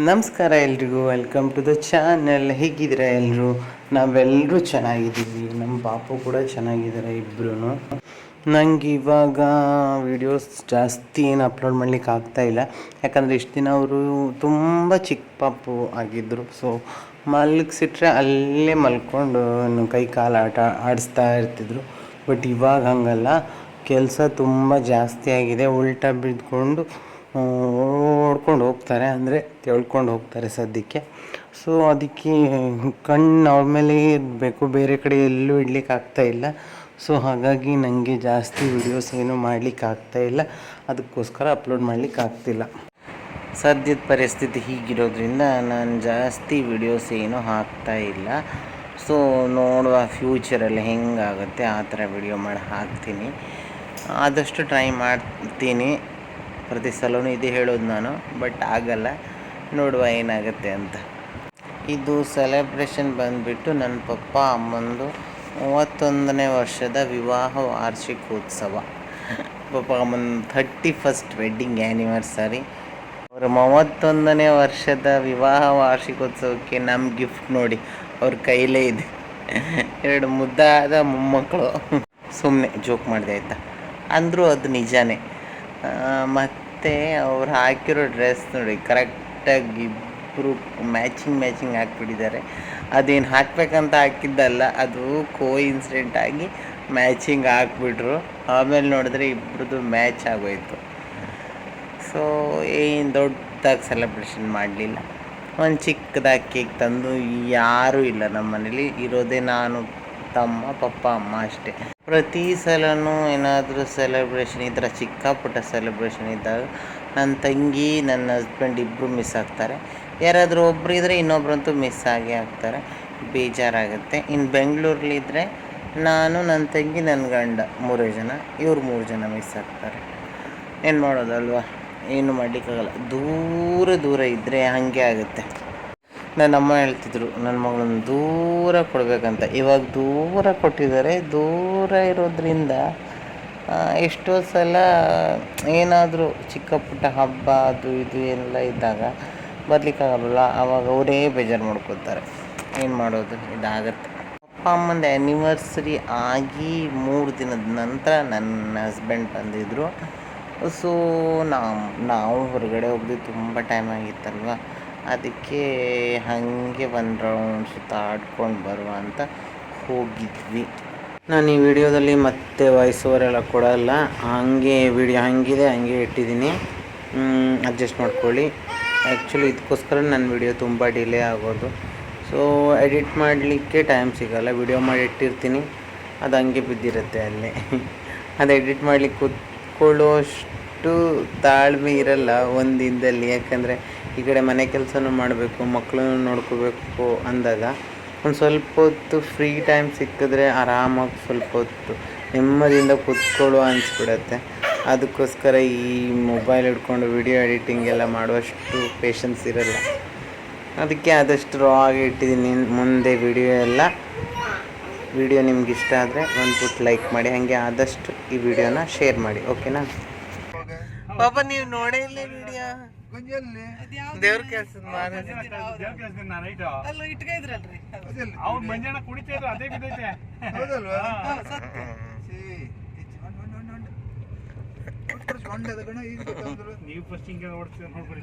ನಮಸ್ಕಾರ ಎಲ್ರಿಗೂ welcome to the channel ಹೇಗಿದ್ದೀರಾ ಎಲ್ಲರೂ ನಾವೆಲ್ಲರೂ ಚೆನ್ನಾಗಿದ್ದೀವಿ. ನಮ್ಮ ಪಾಪು ಕೂಡ ಚೆನ್ನಾಗಿದ್ದಾರೆ ಇಬ್ಬರೂ ನಂಗೆ ಇವಾಗ ವಿಡಿಯೋಸ್ ಜಾಸ್ತಿ ಏನು ಅಪ್ಲೋಡ್ ಮಾಡ್ಲಿಕ್ಕೆ ಆಗ್ತಾ ಇಲ್ಲ. ಯಾಕಂದರೆ ಇಷ್ಟು ದಿನ ಅವರು ತುಂಬ ಚಿಕ್ಕ ಪಾಪು ಆಗಿದ್ದರು ಸೊ ಮಲಗಿಸಿಟ್ರೆ ಅಲ್ಲೇ ಮಲ್ಕೊಂಡು ಕೈ ಕಾಲು ಆಟ ಆಡಿಸ್ತಾ ಇರ್ತಿದ್ರು. ಬಟ್ ಇವಾಗ ಹಂಗಲ್ಲ. ಕೆಲಸ ತುಂಬ ಜಾಸ್ತಿ ಆಗಿದೆ. ಉಲ್ಟಾ ಬಿದ್ಕೊಂಡು ಓಡ್ಕೊಂಡು ಹೋಗ್ತಾರೆ ಅಂದರೆ ತೆಳ್ಕೊಂಡು ಹೋಗ್ತಾರೆ ಸದ್ಯಕ್ಕೆ. ಸೊ ಅದಕ್ಕೆ ಕಣ್ಣು ಅವ್ರ ಮೇಲೆ ಇರಬೇಕು. ಬೇರೆ ಕಡೆ ಎಲ್ಲೂ ಇಡ್ಲಿಕ್ಕೆ ಆಗ್ತಾ ಇಲ್ಲ. ಸೊ ಹಾಗಾಗಿ ನನಗೆ ಜಾಸ್ತಿ ವಿಡಿಯೋಸ್ ಏನು ಮಾಡಲಿಕ್ಕೆ ಆಗ್ತಾ ಇಲ್ಲ. ಅದಕ್ಕೋಸ್ಕರ ಅಪ್ಲೋಡ್ ಮಾಡಲಿಕ್ಕೆ ಆಗ್ತಿಲ್ಲ. ಸದ್ಯದ ಪರಿಸ್ಥಿತಿ ಹೀಗಿರೋದ್ರಿಂದ ನಾನು ಜಾಸ್ತಿ ವಿಡಿಯೋಸ್ ಏನು ಹಾಕ್ತಾ ಇಲ್ಲ. ಸೊ ನೋಡುವ ಫ್ಯೂಚರಲ್ಲಿ ಹೆಂಗಾಗುತ್ತೆ ಆ ಥರ ವಿಡಿಯೋ ಮಾಡಿ ಹಾಕ್ತೀನಿ. ಆದಷ್ಟು ಟ್ರೈ ಮಾಡ್ತೀನಿ. ಪ್ರತಿ ಸಲವೂ ಇದೇ ಹೇಳೋದು ನಾನು, ಬಟ್ ಆಗಲ್ಲ. ನೋಡುವ ಏನಾಗುತ್ತೆ ಅಂತ. ಇದು ಸೆಲೆಬ್ರೇಷನ್ ಬಂದುಬಿಟ್ಟು ನನ್ನ ಪಪ್ಪ ಅಮ್ಮಂದು ಮೂವತ್ತೊಂದನೇ ವರ್ಷದ ವಿವಾಹ ವಾರ್ಷಿಕೋತ್ಸವ. ಪಪ್ಪ ಅಮ್ಮನ ಥರ್ಟಿ ಫಸ್ಟ್ ವೆಡ್ಡಿಂಗ್ ಆ್ಯನಿವರ್ಸರಿ ಅವರ ಮೂವತ್ತೊಂದನೇ ವರ್ಷದ ವಿವಾಹ ವಾರ್ಷಿಕೋತ್ಸವಕ್ಕೆ ನಮ್ಮ ಗಿಫ್ಟ್ ನೋಡಿ, ಅವ್ರ ಕೈಲೇ ಇದೆ. ಎರಡು ಮುದ್ದಾದ ಮೊಮ್ಮಕ್ಕಳು. ಸುಮ್ಮನೆ ಜೋಕ್ ಮಾಡಿದೆ ಆಯ್ತಾ? ಅಂದರೂ ಅದು ನಿಜಾನೇ. ಮತ್ತು ಅವ್ರು ಹಾಕಿರೋ ಡ್ರೆಸ್ ನೋಡಿ ಕರೆಕ್ಟಾಗಿ ಇಬ್ಬರು ಮ್ಯಾಚಿಂಗ್ ಮ್ಯಾಚಿಂಗ್ ಹಾಕ್ಬಿಟ್ಟಿದ್ದಾರೆ. ಅದೇನು ಹಾಕ್ಬೇಕಂತ ಹಾಕಿದ್ದಲ್ಲ, ಅದು ಕೋ ಇನ್ಸಿಡೆಂಟ್ ಆಗಿ ಮ್ಯಾಚಿಂಗ್ ಹಾಕ್ಬಿಟ್ರು. ಆಮೇಲೆ ನೋಡಿದ್ರೆ ಇಬ್ಬರದು ಮ್ಯಾಚ್ ಆಗೋಯ್ತು. ಸೊ ಏನು ದೊಡ್ಡದಾಗಿ ಸೆಲೆಬ್ರೇಷನ್ ಮಾಡಲಿಲ್ಲ. ಒಂದು ಚಿಕ್ಕದಾಗಿ ಕೇಕ್ ತಂದು, ಯಾರೂ ಇಲ್ಲ ನಮ್ಮ ಮನೇಲಿ ಇರೋದೇ ನಾನು ತಮ್ಮ ಪಪ್ಪ, ಅಮ್ಮ ಅಷ್ಟೇ. ಪ್ರತಿ ಸಲನೂ ಏನಾದರೂ ಸೆಲೆಬ್ರೇಷನ್ ಇದ್ದರೆ ಥರ ಚಿಕ್ಕ ಪುಟ್ಟ ಸೆಲೆಬ್ರೇಷನ್ ಇದ್ದಾಗ ನನ್ನ ತಂಗಿ, ನನ್ನ ಹಸ್ಬೆಂಡ್ ಇಬ್ಬರು ಮಿಸ್ ಆಗ್ತಾರೆ. ಯಾರಾದರೂ ಒಬ್ರು ಇದ್ದರೆ ಇನ್ನೊಬ್ರಂತೂ ಮಿಸ್ ಆಗೇ ಆಗ್ತಾರೆ. ಬೇಜಾರಾಗುತ್ತೆ. ಇನ್ನು ಬೆಂಗಳೂರಲ್ಲಿದ್ದರೆ ನಾನು, ನನ್ನ ತಂಗಿ ನನ್ನ ಗಂಡ ಮೂರೇ ಜನ. ಇವ್ರು ಮೂರು ಜನ ಮಿಸ್ ಆಗ್ತಾರೆ. ಏನು ಮಾಡೋದಲ್ವಾ ಏನು ಮಾಡಲಿಕ್ಕಾಗಲ್ಲ. ದೂರ ದೂರ ಇದ್ದರೆ ಹಾಗೆ ಆಗುತ್ತೆ. ನನ್ನ ಅಮ್ಮ ಹೇಳ್ತಿದ್ರು ನನ್ನ ಮಗಳನ್ನ ದೂರ ಕೊಡಬೇಕಂತ. ಇವಾಗ ದೂರ ಕೊಟ್ಟಿದ್ದಾರೆ, ದೂರ ಇರೋದ್ರಿಂದ ಎಷ್ಟೋ ಸಲ ಏನಾದರೂ ಚಿಕ್ಕ ಪುಟ್ಟ ಹಬ್ಬ, ಅದು ಇದು ಎಲ್ಲ ಇದ್ದಾಗ ಬರ್ಲಿಕ್ಕಾಗಲ್ಲ. ಆವಾಗ ಅವರೇ ಬೇಜಾರು ಮಾಡ್ಕೋತಾರೆ ಏನು ಮಾಡೋದು? ಇದಾಗತ್ತೆ. ಅಪ್ಪ ಅಮ್ಮಂದು ಆ್ಯನಿವರ್ಸರಿ ಆಗಿ ಮೂರು ದಿನದ ನಂತರ ನನ್ನ ಹಸ್ಬೆಂಡ್ ಬಂದಿದ್ದರು ಸೊ ನಾವು ನಾವು ಹೊರಗಡೆ ಹೋಗ್ದು ತುಂಬ ಟೈಮ್ ಆಗಿತ್ತಲ್ವ? ಅದಕ್ಕೆ ಹಾಗೆ ಒಂದು ರೌಂಡ್ ಸುತ್ತಾಡ್ಕೊಂಡು ಬರುವ ಅಂತ ಹೋಗಿದ್ವಿ. ನಾನು ಈ ವಿಡಿಯೋದಲ್ಲಿ ಮತ್ತೆ ವಾಯ್ಸ್ ಎಲ್ಲ ಕೊಡಲ್ಲ, ಹಾಗೆ ವಿಡಿಯೋ ಹಾಗಿದೆ, ಹಾಗೆ ಇಟ್ಟಿದ್ದೀನಿ. ಅಡ್ಜಸ್ಟ್ ಮಾಡ್ಕೊಳ್ಳಿ. ಆ್ಯಕ್ಚುಲಿ ಇದಕ್ಕೋಸ್ಕರ ನನ್ನ ವಿಡಿಯೋ ತುಂಬ ಡಿಲೇ ಆಗೋದು. ಸೊ ಎಡಿಟ್ ಮಾಡಲಿಕ್ಕೆ ಟೈಮ್ ಸಿಗೋಲ್ಲ, ವಿಡಿಯೋ ಮಾಡಿ ಇಟ್ಟಿರ್ತೀನಿ. ಅದು ಹಂಗೆ ಬಿದ್ದಿರುತ್ತೆ ಅಲ್ಲೇ. ಅದು ಎಡಿಟ್ ಮಾಡ್ಲಿಕ್ಕೆ ಕೂತ್ಕೊಳ್ಳೋಷ್ಟು ತಾಳ್ಮೆ ಇರಲ್ಲ ಒಂದು ದಿನದಲ್ಲಿ ಯಾಕಂದರೆ ಈ ಕಡೆ ಮನೆ ಕೆಲಸನೂ ಮಾಡಬೇಕು ಮಕ್ಕಳನ್ನು ನೋಡ್ಕೋಬೇಕು ಅಂದಾಗ ಒಂದು ಸ್ವಲ್ಪ ಹೊತ್ತು ಫ್ರೀ ಟೈಮ್ ಸಿಕ್ಕಿದ್ರೆ ಆರಾಮಾಗಿ ಸ್ವಲ್ಪ ಹೊತ್ತು ನೆಮ್ಮದಿಯಿಂದ ಕೂತ್ಕೊಳ್ಳುವ ಅನಿಸ್ಬಿಡತ್ತೆ. ಅದಕ್ಕೋಸ್ಕರ ಈ ಮೊಬೈಲ್ ಹಿಡ್ಕೊಂಡು ವಿಡಿಯೋ ಎಡಿಟಿಂಗ್ ಎಲ್ಲ ಮಾಡುವಷ್ಟು ಪೇಷನ್ಸ್ ಇರಲ್ಲ. ಅದಕ್ಕೆ ಆದಷ್ಟು ರಾ ಆಗಿ ಇಟ್ಟಿದ್ದೀನಿ. ಮುಂದೆ ವಿಡಿಯೋ ಎಲ್ಲ ವಿಡಿಯೋ ನಿಮ್ಗೆ ಇಷ್ಟ ಆದರೆ ಒಂದು ಪುಟ್ ಲೈಕ್ ಮಾಡಿ, ಹಾಗೆ ಆದಷ್ಟು ಈ ವಿಡಿಯೋನ ಶೇರ್ ಮಾಡಿ ಓಕೆನಾ ಪಾಪ ನೀವು ನೋಡೇ ಇಲ್ಲ ವಿಡಿಯೋ ದೇವ್ರ ಕೆಲಸ ಅಲ್ಲ ಇಟ್ಕ ಇದ್ರಲ್ರಿ ಅವ್ರ ಮಂಜಾನ ಕುಡಿತಾ ಇದ್ರು ಅದೇ ಬಿದ್ದೈತೆ. ನೀವು ಫಸ್ಟ್ ಹಿಂಗೆ ಓಡಿಸ್ತೀರ ನೋಡ್ಬಿಡಿ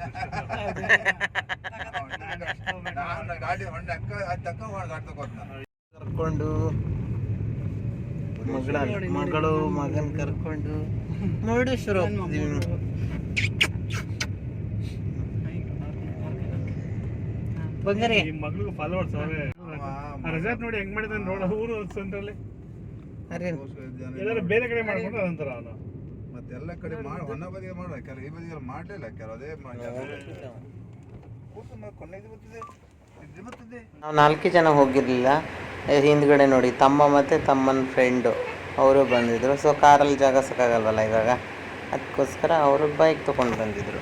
ಗಾಡಿ ಹೊಂಡ ಅಕ್ಕ ಅದು ತಕ್ಕ ಗಾಡಿ ತಗೋತ ಕರ್ಕೊಂಡು ಮಗಳ ಮಗಳು ಮಗನ್ ಕರ್ಕೊಂಡು. ಮುರುಡೇಶ್ವರ ಹೋಗ್ತಿದೀವಿ ಬಂಗಾರಿ. ನಿಮ್ಮ ಮಗಳಿಗೂ ಫಾಲೋವರ್ಸ್ ಅವ್ರೆ ರೆಸಾರ್ಟ್ ನೋಡಿ ಹೆಂಗ್ ಮಾಡಿದಾನೆ ನೋಡ ಊರು ಸೆಂಟ್ರಲ್ಲಿ ಅರೆ. ಎಲ್ಲಾರು ಬೇರೆ ಕಡೆ ಮಾಡ್ಕೊಂಡು ಅದಂತರ ಅವನು. ಮತ್ತೆ ಎಲ್ಲ ಕಡೆ ಮಾಡಿ ಹೊನ್ನ ಬದಿಗೆ ಮಾಡ. ಕೆಲವು ಈ ಬದಿಗೆ ಮಾಡ್ಲಿಲ್ಲ ಕೆಲವು ಅದೇ ನಾವು ನಾಲ್ಕೇ ಜನ ಹೋಗಿರಲಿಲ್ಲ. ಹಿಂದ್ಗಡೆ ನೋಡಿ ತಮ್ಮ ಮತ್ತು ತಮ್ಮನ ಫ್ರೆಂಡು ಅವರು ಬಂದಿದ್ರು. ಸೊ ಕಾರಲ್ಲಿ ಜಾಗ ಸಾಕಾಗಲ್ವಲ್ಲ ಇವಾಗ? ಅದಕ್ಕೋಸ್ಕರ ಅವರು ಬೈಕ್ ತೊಗೊಂಡು ಬಂದಿದ್ರು.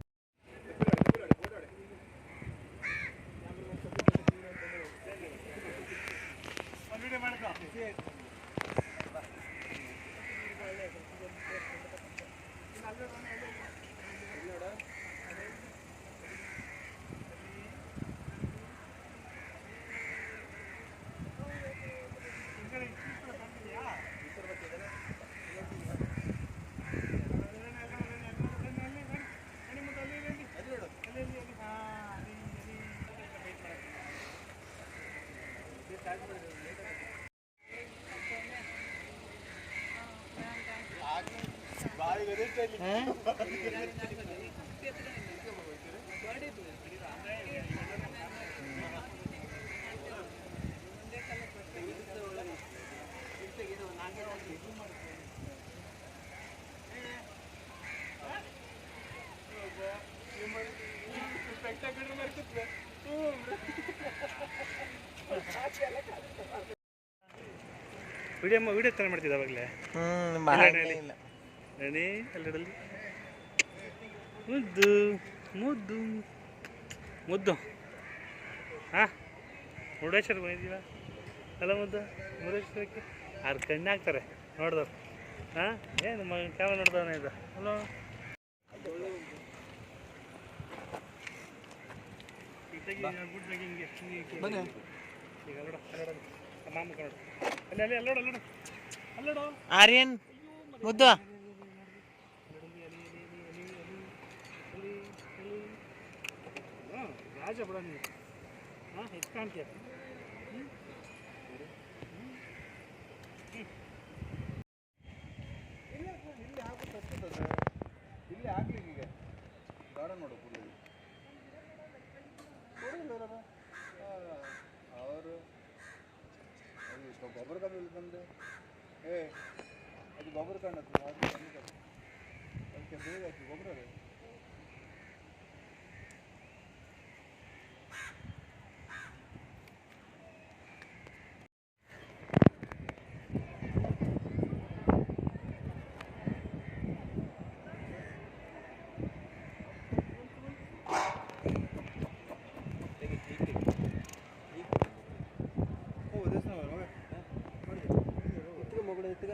ವಿಡಿಯೋ ವಿಡಿಯೋ ತರ ಮಾಡ್ತಿದ್ದ ಅವಾಗಲೇ? ಹ್ಞೂ ರೆಡಿ ಅಲ್ಲಿಡಲಿ ಮುದ್ದು ಮುದ್ದು. ಮುದ್ದು. ಹಾಂ ಮುರುಡೇಶ್ವರ ಬಂದಿದ್ದೀವ ಅಲ್ಲ ಮುದ್ದು ಮುರುಡೇಶ್ವರಕ್ಕೆ? ಆರು ಕಣ್ಣು ಹಾಕ್ತಾರೆ ನೋಡ್ದವ್ರು. ಹಾಂ ಏನು ಮಗ ಕ್ಯಾಮ್ರಾ ನೋಡ್ದವನೇ ಇದು? ಹಲೋ ಆರ್ಯನ್ ಈಗ ಅಲ್ಲೋಡ ಅಲ್ಲೋಡ ಮಾಮ ನೋಡು ಅಲ್ಲಿ ಅಲ್ಲಿ ಅಲ್ಲೋಡ ಅಲ್ಲೋಡ ಅಲ್ಲೋಡು ಆರ್ಯನ್ ಮುದ್ದು ಹಾಂ ರಾಜ ಬಿಡ ನೀವು. ಹಾಂ ಹೆಚ್ಚು ಕಾಣ್ತೀಯ? ಇಲ್ಲಿ ಹಾಕ್ಲಿಕ್ಕೆ ಈಗ. ಗಾರ್ಡನ್ ನೋಡು ಫುಲ್ ಅವರು. ಅದು ಗೊಬ್ಬರ ಕಮ್ಮಿ ಬಂದೆ ಏ, ಅದು ಗೊಬ್ಬರ ಕಾಣುತ್ತೆ ಅದಕ್ಕೆ ಬೇಗ ಹಾಕಿ ಗೊಬ್ಬರ ಅದು ಓ ದೇಶ ಮಗಳು ಎತ್ತಿಗ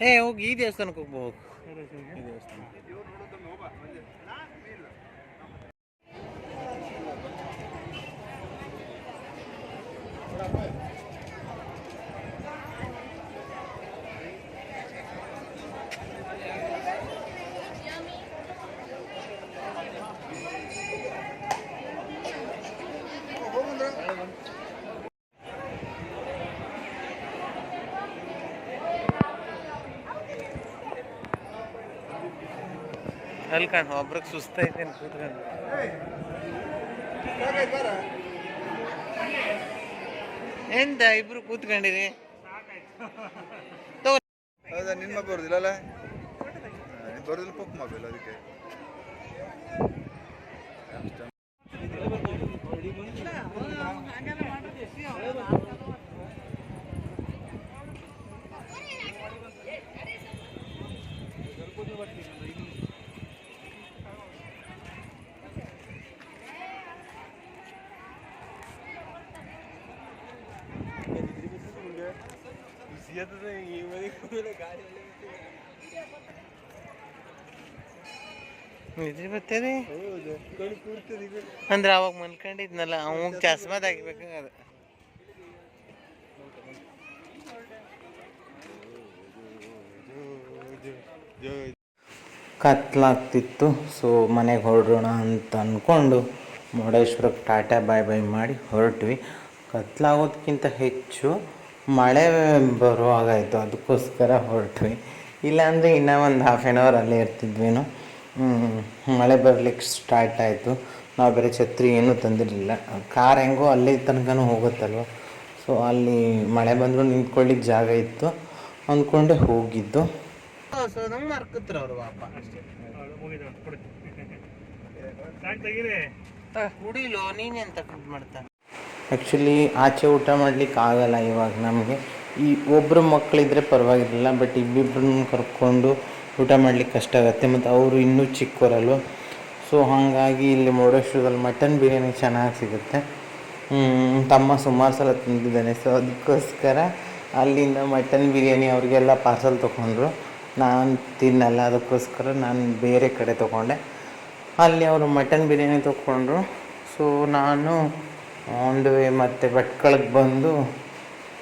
ಏ ಹೋಗಿ ಈ ದೇವಸ್ಥಾನಕ್ಕೆ ಹೋಗ್ಬೋದು ಅಲ್ಲಿ ಕಾಣ, ಒಬ್ರಿಗೆ ಸುಸ್ತೈತೇನು ಕೂತ್ಕೊಂಡು. ಎಂತ ಇಬ್ರು ಕೂತ್ಕೊಂಡಿರಿ? ಹೌದಾ ನಿನ್ನ ಬರೋದಿಲ್ಲ ಬರೋದಿಲ್ಲ ಪಪ್ಪ ಮಗಲ್ಲ ಅದಕ್ಕೆ. ನಿದ್ರೆ ಬರ್ತದೆ ಅಂದ್ರೆ ಅವಾಗ ಮಲ್ಕೊಂಡಿದ್ನಲ್ಲ ಅವಾಗ ಚಸ್ಮಾ ತೆಗಿಬೇಕಾಗದ ಕತ್ಲಾಗ್ತಿತ್ತು ಸೊ ಮನೆಗೆ ಹೊರಡೋಣ ಅಂತ ಅಂದ್ಕೊಂಡು ಮುರುಡೇಶ್ವರಕ್ಕೆ ಟಾಟಾ ಬಾಯ್ ಬಾಯ್ ಮಾಡಿ ಹೊರಟ್ವಿ. ಕತ್ಲಾಗೋದಕ್ಕಿಂತ ಹೆಚ್ಚು ಮಳೆ ಬರುವಾಗಾಯಿತು ಅದಕ್ಕೋಸ್ಕರ ಹೊರಟ್ವಿ. ಇಲ್ಲಾಂದರೆ ಇನ್ನೂ ಒಂದು ಹಾಫ್ ಆ್ಯನ್ ಅವರ್ ಅಲ್ಲೇ ಇರ್ತಿದ್ವೇನೋ. ಮಳೆ ಬರ್ಲಿಕ್ಕೆ ಸ್ಟಾರ್ಟ್ ಆಯಿತು. ನಾವು ಬೇರೆ ಛತ್ರಿ ಏನೂ ತಂದಿರಲಿಲ್ಲ. ಕಾರ್ ಹೆಂಗೋ ಅಲ್ಲಿ ತನಕನೂ ಹೋಗುತ್ತಲ್ವ? ಸೊ ಅಲ್ಲಿ ಮಳೆ ಬಂದರೂ ನಿಂತ್ಕೊಳ್ಳಿಕ್ಕೆ ಜಾಗ ಇತ್ತು. ಅಂದ್ಕೊಂಡೆ ಹೋಗಿದ್ದು. ಕುಡಿಲೋ ನೀನೇನು ತಗೊಂಡು ಮಾಡ್ತಾ? ಆ್ಯಕ್ಚುಲಿ ಆಚೆ ಊಟ ಮಾಡ್ಲಿಕ್ಕೆ ಆಗಲ್ಲ ಇವಾಗ ನಮಗೆ. ಈ ಒಬ್ಬರು ಮಕ್ಕಳಿದ್ರೆ ಪರವಾಗಿರಲಿಲ್ಲ ಬಟ್ ಇಬ್ಬಿಬ್ರನ್ನ ಕರ್ಕೊಂಡು ಊಟ ಮಾಡ್ಲಿಕ್ಕೆ ಕಷ್ಟ ಆಗುತ್ತೆ. ಮತ್ತು ಅವರು ಇನ್ನೂ ಚಿಕ್ಕವರಲ್ವ. ಸೊ ಹಾಗಾಗಿ ಇಲ್ಲಿ ಮುರುಡೇಶ್ವರದಲ್ಲಿ ಮಟನ್ ಬಿರಿಯಾನಿ ಚೆನ್ನಾಗಿ ಸಿಗುತ್ತೆ. ತಮ್ಮ ಸುಮಾರು ಸಲ ತಿಂದಿದ್ದಾನೆ. ಸೊ ಅದಕ್ಕೋಸ್ಕರ ಅಲ್ಲಿಂದ ಮಟನ್ ಬಿರಿಯಾನಿ ಅವ್ರಿಗೆಲ್ಲ ಪಾರ್ಸಲ್ ತೊಗೊಂಡ್ರು ನಾನು ತಿನ್ನಲ್ಲ, ಅದಕ್ಕೋಸ್ಕರ ನಾನು ಬೇರೆ ಕಡೆ ತೊಗೊಂಡೆ. ಅಲ್ಲಿ ಅವರು ಮಟನ್ ಬಿರಿಯಾನಿ ತೊಗೊಂಡ್ರು ಸೊ ನಾನು ಆನ್ ದ ವೇ ಮತ್ತು ಭಟ್ಕಳಕ್ಕೆ ಬಂದು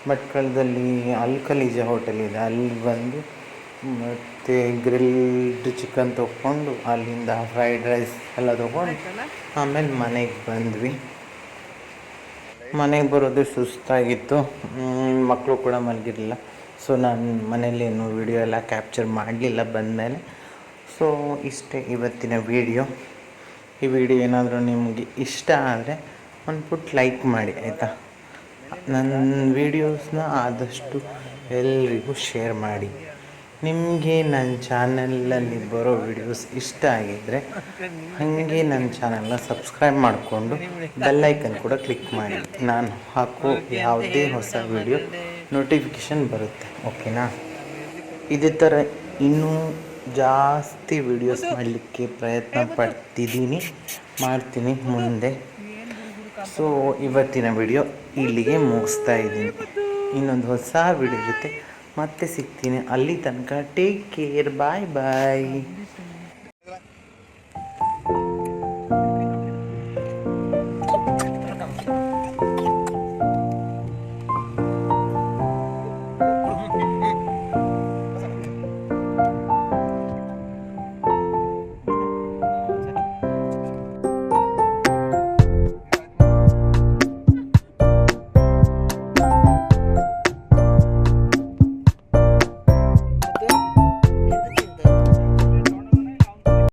ಭಟ್ಕಳದಲ್ಲಿ ಅಲ್ಕಲೀಜ ಹೋಟೆಲ್ ಇದೆ. ಅಲ್ಲಿ ಬಂದು ಮತ್ತು ಗ್ರಿಲ್ಡ್ ಚಿಕನ್ ತೊಗೊಂಡು ಅಲ್ಲಿಂದ ಫ್ರೈಡ್ ರೈಸ್ ಎಲ್ಲ ತೊಗೊಂಡು ಆಮೇಲೆ ಮನೆಗೆ ಬಂದ್ವಿ. ಮನೆಗೆ ಬರೋದು ಸುಸ್ತಾಗಿತ್ತು. ಮಕ್ಕಳು ಕೂಡ ಮಲಗಿರಲಿಲ್ಲ. ಸೊ ನಾನು ಮನೇಲೇನು ವಿಡಿಯೋ ಎಲ್ಲ ಕ್ಯಾಪ್ಚರ್ ಮಾಡಲಿಲ್ಲ ಬಂದಮೇಲೆ. ಸೊ ಇಷ್ಟೇ ಇವತ್ತಿನ ವಿಡಿಯೋ ಈ ವಿಡಿಯೋ ಏನಾದರೂ ನಿಮಗೆ ಇಷ್ಟ ಆದರೆ ಒಂದು ಪುಟ್ ಲೈಕ್ ಮಾಡಿ, ಆಯಿತಾ? ನನ್ನ ವೀಡಿಯೋಸ್ನ ಆದಷ್ಟು ಎಲ್ರಿಗೂ ಶೇರ್ ಮಾಡಿ. ನಿಮಗೆ ನನ್ನ ಚಾನಲಲ್ಲಿ ಬರೋ ವಿಡಿಯೋಸ್ ಇಷ್ಟ ಆಗಿದ್ದರೆ ಹಾಗೆ ನನ್ನ ಚಾನಲ್ನ ಸಬ್ಸ್ಕ್ರೈಬ್ ಮಾಡಿಕೊಂಡು ಬೆಲ್ಲೈಕನ್ ಕೂಡ ಕ್ಲಿಕ್ ಮಾಡಿ. ನಾನು ಹಾಕೋ ಯಾವುದೇ ಹೊಸ ವಿಡಿಯೋ ನೋಟಿಫಿಕೇಷನ್ ಬರುತ್ತೆ, ಓಕೆನಾ? ಇದೇ ಥರ ಇನ್ನೂ ಜಾಸ್ತಿ ವಿಡಿಯೋಸ್ ಮಾಡಲಿಕ್ಕೆ ಪ್ರಯತ್ನ ಪಡ್ತಿದ್ದೀನಿ. ಮಾಡ್ತೀನಿ ಮುಂದೆ. ಸೊ ಇವತ್ತಿನ ವಿಡಿಯೋ ಇಲ್ಲಿಗೆ ಮುಗಿಸ್ತಾ ಇದ್ದೀನಿ. ಇನ್ನೊಂದು ಹೊಸ ವಿಡಿಯೋ ಜೊತೆ ಮತ್ತೆ ಸಿಗ್ತೀನಿ. ಅಲ್ಲಿ ತನಕ ಟೇಕ್ ಕೇರ್ ಬಾಯ್ ಬಾಯ್